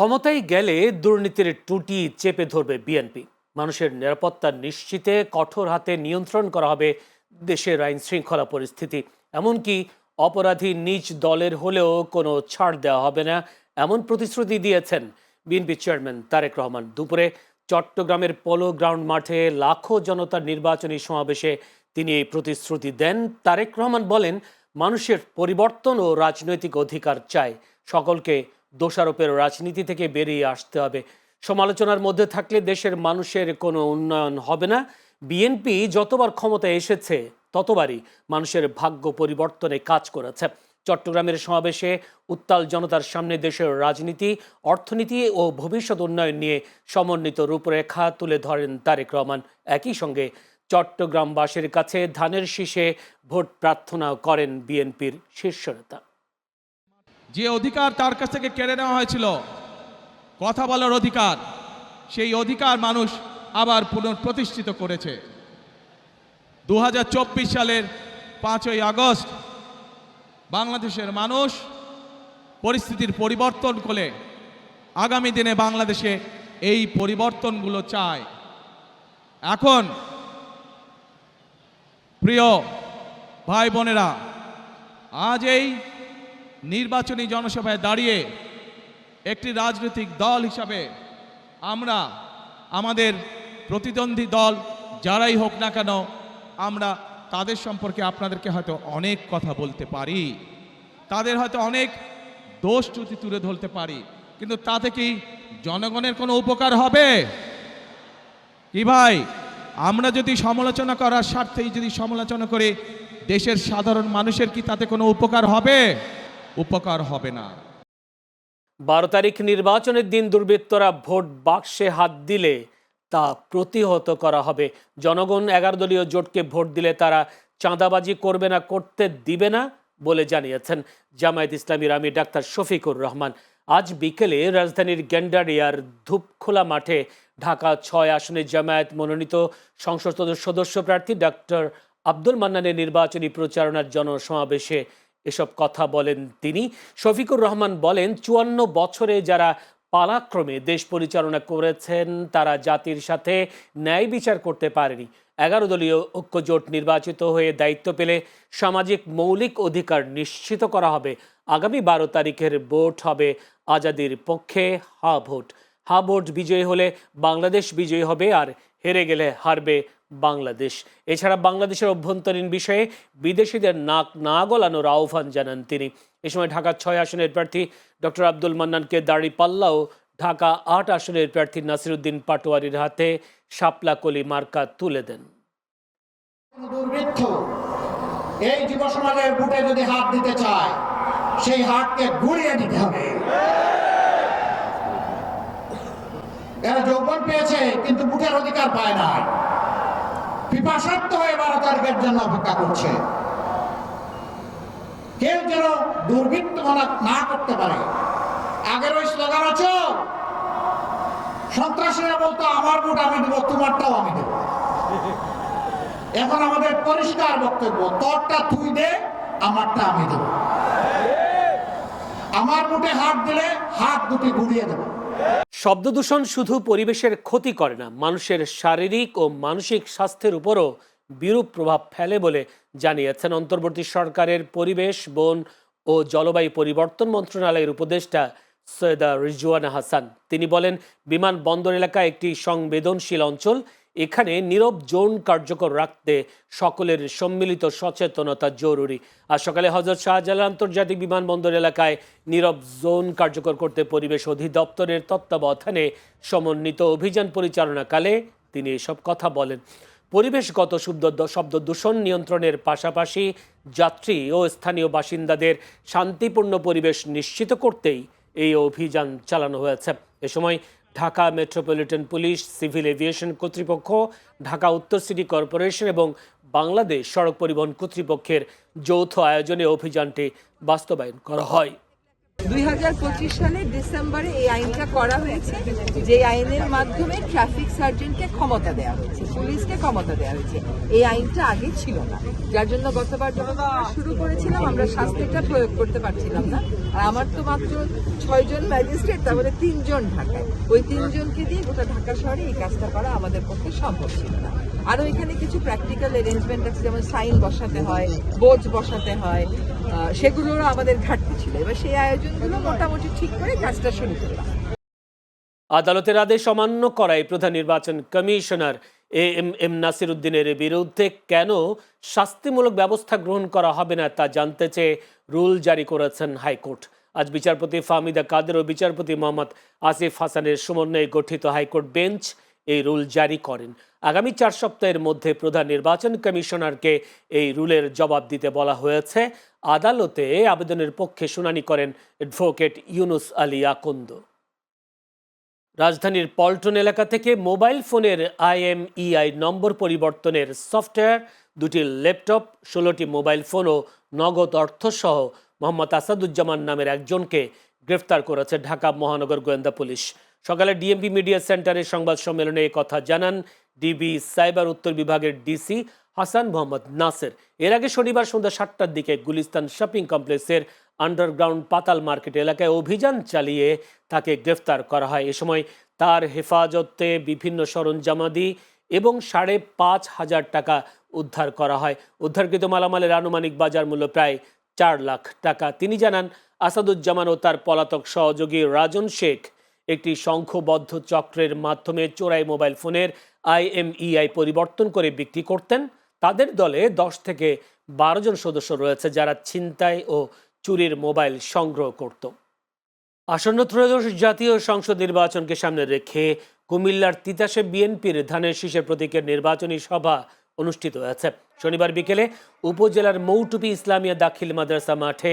ক্ষমতায় গেলে দুর্নীতির টুটি চেপে ধরবে বিএনপি। মানুষের নিরাপত্তা নিশ্চিতে কঠোর হাতে নিয়ন্ত্রণ করা হবে দেশের আইন শৃঙ্খলা পরিস্থিতি। এমনকি অপরাধী নিজ দলের হলেও কোনো ছাড় দেওয়া হবে না, এমন প্রতিশ্রুতি দিয়েছেন বিএনপি চেয়ারম্যান তারেক রহমান। দুপুরে চট্টগ্রামের পোলো গ্রাউন্ড মাঠে লাখো জনতার নির্বাচনী সমাবেশে তিনি এই প্রতিশ্রুতি দেন। তারেক রহমান বলেন, মানুষের পরিবর্তন ও রাজনৈতিক অধিকার চায়। সকলকে দোষারোপের রাজনীতি থেকে বেরিয়ে আসতে হবে। সমালোচনার মধ্যে থাকলে দেশের মানুষের কোনো উন্নয়ন হবে না। বিএনপি যতবার ক্ষমতায় এসেছে, ততবারই মানুষের ভাগ্য পরিবর্তনে কাজ করেছে। চট্টগ্রামের সমাবেশে উত্তাল জনতার সামনে দেশের রাজনীতি, অর্থনীতি ও ভবিষ্যৎ উন্নয়ন নিয়ে সমন্বিত রূপরেখা তুলে ধরেন তারেক রহমান। একই সঙ্গে চট্টগ্রামবাসীর কাছে ধানের শীষে ভোট প্রার্থনা করেন বিএনপির শীর্ষ নেতা। যে অধিকার তার কাছ থেকে কেড়ে নেওয়া হয়েছিল, কথা বলার অধিকার, সেই অধিকার মানুষ আবার পুনঃপ্রতিষ্ঠিত করেছে। দু হাজার চব্বিশ সালের পাঁচই আগস্ট, বাংলাদেশের মানুষ পরিস্থিতির পরিবর্তন করে আগামী দিনে বাংলাদেশে এই পরিবর্তনগুলো চায়। এখন, প্রিয় ভাই বোনেরা, আজ এই নির্বাচনী জনসভায় দাঁড়িয়ে একটি রাজনৈতিক দল হিসাবে আমরা, আমাদের প্রতিদ্বন্দ্বী দল যারাই হোক না কেন, আমরা তাদের সম্পর্কে আপনাদেরকে হয়তো অনেক কথা বলতে পারি। তাদের হয়তো অনেক দোষ ত্রুটি তুলে ধরতে পারি, কিন্তু তাতে কি জনগণের কোনো উপকার হবে? কি ভাই? আমরা যদি সমালোচনা করার স্বার্থেই যদি সমালোচনা করে, দেশের সাধারণ মানুষের কি তাতে কোনো উপকার হবে? উপকার হবে না। বারো তারিখ নির্বাচনের দিন দুর্বৃত্তরা ভোট বাক্সে হাত দিলে তা প্রতিহত করা হবে। জনগণ এগারো দলীয় জোটকে ভোট দিলে তারা চাঁদাবাজি করবে না, করতে দিবে না বলে জানিয়েছেন জামায়াত ইসলামীর আমি ডাক্তার শফিকুর রহমান। আজ বিকেলে রাজধানীর গ্যান্ডারিয়ার ধূপখোলা মাঠে ঢাকা ছয় আসনে জামায়াত মনোনীত সংসদ সদস্য প্রার্থী ডাক্তার আব্দুল মান্নানের নির্বাচনী প্রচারণার জনসমাবেশে এসব কথা বলেন তিনি। শফিকুর রহমান বলেন, চুয়ান্ন বছরে যারা পালাক্রমে দেশ পরিচালনা করেছেন, তারা জাতির সাথে ন্যায় বিচার করতে পারেনি। এগারো দলীয় ঐক্যজোট নির্বাচিত হয়ে দায়িত্ব পেলে সামাজিক মৌলিক অধিকার নিশ্চিত করা হবে। আগামী বারো তারিখের ভোট হবে আজাদির পক্ষে, হা ভোট। হা ভোট বিজয়ী হলে বাংলাদেশ বিজয়ী হবে আর হেরে গেলে হারবে বাংলাদেশ। এছাড়া বাংলাদেশের অভ্যন্তরীণ বিষয়ে বিদেশিদের নাক না গলানোর আহ্বান জানান তিনি। এ সময় ঢাকা ছয় আসনের প্রার্থী ডক্টর আব্দুল মান্নানকে দাড়ি পাল্লাও ঢাকা আট আসনের প্রার্থী নাসিরুদ্দিন পাটোয়ারির হাতে শাপলা কলি মার্কা তুলে দেন। এই যুব সমাজের বুটে যদি হাত দিতে চায়, সেই হাতকে গুড়িয়ে দিতে হবে। এরা যৌবন পেয়েছে, কিন্তু বুটের অধিকার পায় না। পিপাসার্থ হয়ে বারো তারিখের জন্য অপেক্ষা করছে। কেউ যেন দুর্বৃত্ত না করতে পারে। আগের ওই স্লোগান আছে, সন্ত্রাসীরা বলতো, আমার বুট আমি দেবো, তোমারটাও আমি দেবো। এখন আমাদের পরিষ্কার বক্তব্য, তোরটা তুই দে, আমারটা আমি দেব। আমার মুঠে হাত দিলে হাত দুটি ঘুরিয়ে দেব। শব্দ দূষণ শুধু পরিবেশের ক্ষতি করে না, মানুষের শারীরিক ও মানসিক স্বাস্থ্যের উপরও বিরূপ প্রভাব ফেলে বলে জানিয়েছেন অন্তর্বর্তী সরকারের পরিবেশ, বন ও জলবায়ু পরিবর্তন মন্ত্রণালয়ের উপদেষ্টা সৈয়দা রিজওয়ানা হাসান। তিনি বলেন বিমান বন্দর এলাকা একটি সংবেদনশীল অঞ্চল এখানে নীরব জোন কার্যকর রাখতে সকলের সম্মিলিত সচেতনতা জরুরি। আজ সকালে হজরত শাহজালাল আন্তর্জাতিক বিমানবন্দর এলাকায় নীরব জোন কার্যকর করতে পরিবেশ অধিদপ্তরের তত্ত্বাবধানে সমন্বিত অভিযান পরিচালনাকালে তিনি এসব কথা বলেন। পরিবেশগত শব্দ শব্দ দূষণ নিয়ন্ত্রণের পাশাপাশি যাত্রী ও স্থানীয় বাসিন্দাদের শান্তিপূর্ণ পরিবেশ নিশ্চিত করতেই এই অভিযান চালানো হয়েছে। এ সময় Dhaka metropolitan police, civil aviation কর্তৃপক্ষ, ঢাকা উত্তর সিটি কর্পোরেশন এবং বাংলাদেশ সড়ক পরিবহন কর্তৃপক্ষের যৌথ আয়োজনে অভিযানটি বাস্তবায়ন করা হয়। দুই হাজার পঁচিশ সালে ডিসেম্বরে এই আইনটা করা হয়েছে, যে আইনের মাধ্যমে ট্রাফিক সার্জেন্টকে ক্ষমতা দেওয়া হয়েছে, পুলিশকে ক্ষমতা দেওয়া হয়েছে। এই আইনটা আগে ছিল না। যার জন্য গতবার যখন শুরু করেছিলাম, আমরা শাস্তিটা প্রয়োগ করতে পারছিলাম না। আর আমার তো মাত্র ছয়জন ম্যাজিস্ট্রেট তারপরে তিনজন ঢাকায়। ওই তিনজনকে দিয়ে গোটা ঢাকা শহরে এই কাজটা করা আমাদের পক্ষে সম্ভব ছিল না। আরও এখানে কিছু প্র্যাকটিক্যাল অ্যারেঞ্জমেন্ট আছে, যেমন সাইন বসাতে হয় বোর্ড বসাতে হয় সেগুলোরও আমাদের ঘাটতি ছিল। এবার সেই আয়োজনগুলো মোটামুটি ঠিক করে কাজটা শুরু করলাম। আদালতের আদেশ অমান্য করায় প্রধান নির্বাচন commissioner A M M Nasir উদ্দিনের বিরুদ্ধে কেন শাস্তিমূলক ব্যবস্থা গ্রহণ করা হবে না তা জানতে চেয়ে রুল জারি করেছেন হাইকোর্ট। আজ বিচারপতি ফাহমিদা কাদের ও বিচারপতি মোহাম্মদ আসিফ হাসানের সমন্বয়ে গঠিত হাইকোর্ট বেঞ্চ এই রুল জারি করেন। আগামী চার সপ্তাহের মধ্যে প্রধান নির্বাচন কমিশনারকে এই রুলের জবাব দিতে বলা হয়েছে। আদালতে আবেদনের পক্ষে শুনানি করেন অ্যাডভোকেট ইউনুস আলী আকন্দ। রাজধানীর পল্টন এলাকা থেকে মোবাইল ফোনের আইএমইআই নম্বর পরিবর্তনের সফটওয়্যার, দুটি ল্যাপটপ, ষোলোটি মোবাইল ফোন ও নগদ অর্থসহ মোহাম্মদ আসাদুজ্জামান নামের একজনকে গ্রেফতার করেছে ঢাকা মহানগর গোয়েন্দা পুলিশ। সকালে ডিএমপি মিডিয়া সেন্টারে সংবাদ সম্মেলনে কথা জানান ডিবি সাইবার উত্তর বিভাগের ডিসি হাসান মোহাম্মদ নাসের। এর আগে শনিবার সন্ধ্যা সাতটার দিকে গুলিস্তান শপিং কমপ্লেক্সের আন্ডারগ্রাউন্ড পাতাল মার্কেট এলাকায় অভিযান চালিয়ে তাকে গ্রেফতার করা হয়। এ সময় তার হেফাজতে বিভিন্ন সরঞ্জামাদি এবং সাড়ে পাঁচ হাজার টাকা উদ্ধার করা হয়। উদ্ধারকৃত মালামালের আনুমানিক বাজার মূল্য প্রায় চার লাখ টাকা। তিনি জানান, আসাদুজ্জামান ও তার পলাতক সহযোগী রাজন শেখ একটি সংখ্যবদ্ধ চক্রের মাধ্যমে চোরাই মোবাইল ফোনের আইএমইআই পরিবর্তন করে বিক্রি করতেন। তাদের দলে দশ থেকে বারো জন সদস্য রয়েছে যারা ছিনতাই ও চুরির মোবাইল সংগ্রহ করত। আসন্ন ত্রয়োদশ জাতীয় সংসদ নির্বাচনকে সামনে রেখে কুমিল্লার তিতাসে বিএনপির ধানের শীষের প্রতীকের নির্বাচনী সভা অনুষ্ঠিত হয়েছে। শনিবার বিকেলে উপজেলার মৌটুপি ইসলামিয়া দাখিল মাদ্রাসা মাঠে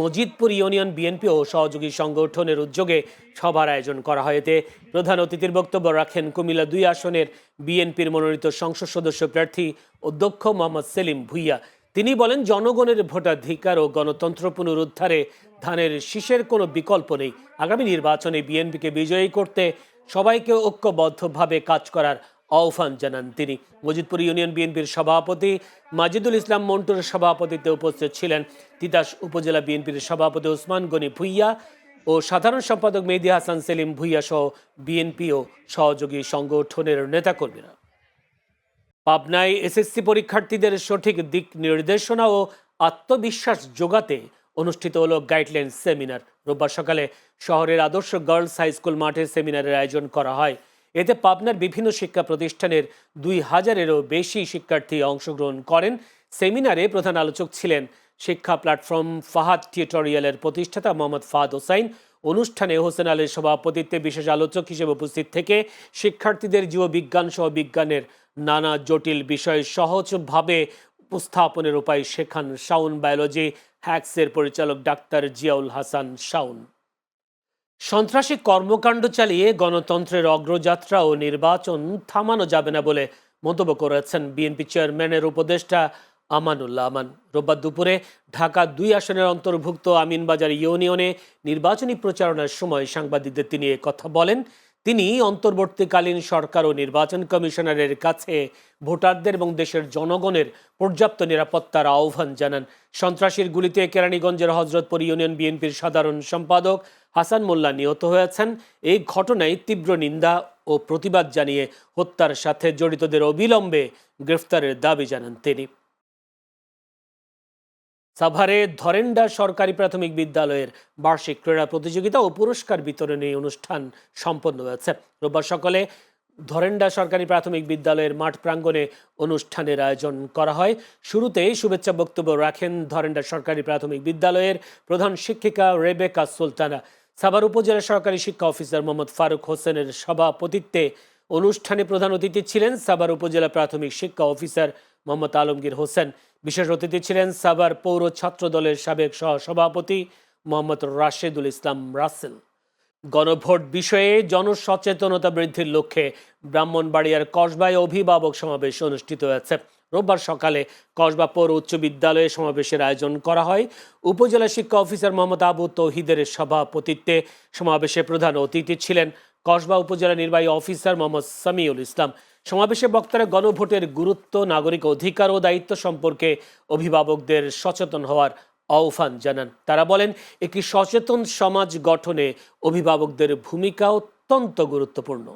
মজিদপুর ইউনিয়ন বিএনপি ও সহযোগী সংগঠনের উদ্যোগে সভার আয়োজন করা হয়। এতে প্রধান অতিথির বক্তব্য রাখেন কুমিল্লা দুই আসনের বিএনপির মনোনীত সংসদ সদস্য প্রার্থী অধ্যক্ষ মোহাম্মদ সেলিম ভুইয়া। তিনি বলেন, জনগণের ভোটাধিকার ও গণতন্ত্র পুনরুদ্ধারে ধানের শীষের কোনো বিকল্প নেই। আগামী নির্বাচনে বিএনপিকে বিজয়ী করতে সবাইকে ঐক্যবদ্ধভাবে কাজ করার আহ্বান জানান তিনি। মজিদপুর ইউনিয়ন বিএনপির সভাপতি মাজিদুল ইসলাম মন্টুর সভাপতিত্বে উপস্থিত ছিলেন। তিতাস উপজেলা বিএনপির সভাপতি ওসমান গনি ভুইয়া ও সাধারণ সম্পাদক মেহেদি হাসান সেলিম ভুইয়া সহ বিএনপি ও সহযোগী সংগঠনের নেতাকর্মীরা। পাবনায় এসএসসি পরীক্ষার্থীদের সঠিক দিক নির্দেশনা ও আত্মবিশ্বাস যোগাতে অনুষ্ঠিত হলো গাইডলাইন সেমিনার। রোববার সকালে শহরের আদর্শ গার্লস হাই স্কুল মাঠে সেমিনারের আয়োজন করা হয়। এতে পাবনার বিভিন্ন শিক্ষা প্রতিষ্ঠানের দুই হাজারেরও বেশি শিক্ষার্থী অংশগ্রহণ করেন। সেমিনারে প্রধান আলোচক ছিলেন শিক্ষা প্ল্যাটফর্ম ফাহাদ টিউটোরিয়ালের প্রতিষ্ঠাতা মোহাম্মদ ফাহাদ হোসাইন। অনুষ্ঠানে হোসেন আলীর সভাপতিত্বে বিশেষ আলোচক হিসেবে উপস্থিত থেকে শিক্ষার্থীদের জীববিজ্ঞান সহ বিজ্ঞানের নানা জটিল বিষয় সহজভাবে উপস্থাপনের উপায় শেখান শাউন বায়োলজি হ্যাক্সের পরিচালক ডাক্তার জিয়াউল হাসান শাউন সন্ত্রাসী কর্মকাণ্ড চালিয়ে গণতন্ত্রের অগ্রযাত্রা ও নির্বাচন থামানো যাবে না বলে মন্তব্য করেছেন বিএনপি চেয়ারম্যানের উপদেষ্টা আমানুল্লাহ আমান। রোববার দুপুরে ঢাকা দুই আসনের অন্তর্ভুক্ত আমিনবাজার ইউনিয়নে নির্বাচনী প্রচারণার সময় সাংবাদিকদের তিনি কথা বলেন। তিনি অন্তর্বর্তীকালীন সরকার ও নির্বাচন কমিশনারের কাছে ভোটারদের এবং দেশের জনগণের পর্যাপ্ত নিরাপত্তার আহ্বান জানান। সন্ত্রাসীর গুলিতে কেরানীগঞ্জের হজরতপুর ইউনিয়ন বিএনপির সাধারণ সম্পাদক হাসান মোল্লা নিহত হয়েছেন। এই ঘটনায় তীব্র নিন্দা ও প্রতিবাদ জানিয়ে হত্যার সাথে জড়িতদের অবিলম্বে গ্রেফতারের দাবি জানান তিনি। সাভারে ধরেন্ডা সরকারি প্রাথমিক বিদ্যালয়ের বার্ষিক ক্রীড়া প্রতিযোগিতা ও পুরস্কার বিতরণী অনুষ্ঠান সম্পন্ন হয়েছে। রোববার সকালে ধরেন্ডা সরকারি প্রাথমিক বিদ্যালয়ের মাঠ প্রাঙ্গণে অনুষ্ঠানের আয়োজন করা হয়। শুরুতেই শুভেচ্ছা বক্তব্য রাখেন ধরেন্ডা সরকারি প্রাথমিক বিদ্যালয়ের প্রধান শিক্ষিকা রেবেকা সুলতানা। সাভার উপজেলা সরকারি শিক্ষা অফিসার মোহাম্মদ ফারুক হোসেনের সভাপতিত্বে অনুষ্ঠানে প্রধান অতিথি ছিলেন সাভার উপজেলা প্রাথমিক শিক্ষা অফিসার মোহাম্মদ আলমগীর হোসেন। বিশেষ অতিথি ছিলেন সাভার পৌর ছাত্র দলের সাবেক সহ সভাপতি মোহাম্মদ রাশেদুল ইসলাম রাসেল। গণভোট বিষয়ে জনসচেতনতা বৃদ্ধির লক্ষ্যে ব্রাহ্মণবাড়িয়ার কসবায় অভিভাবক সমাবেশ অনুষ্ঠিত হয়েছে। রোববার সকালে কসবা পৌর উচ্চ বিদ্যালয়ে সমাবেশের আয়োজন করা হয়। উপজেলা শিক্ষা অফিসার মোহাম্মদ আবু তৌহিদের সভাপতিত্বে সমাবেশে প্রধান অতিথি ছিলেন কসবা উপজেলা নির্বাহী অফিসার মোহাম্মদ সামিউল ইসলাম। সমাবেশে বক্তারা গণভোটের গুরুত্ব, নাগরিক অধিকার ও দায়িত্ব সম্পর্কে অভিভাবকদের সচেতন হওয়ার আহ্বান জানান। তারা বলেন, একটি সচেতন সমাজ গঠনে অভিভাবকদের ভূমিকা অত্যন্ত গুরুত্বপূর্ণ।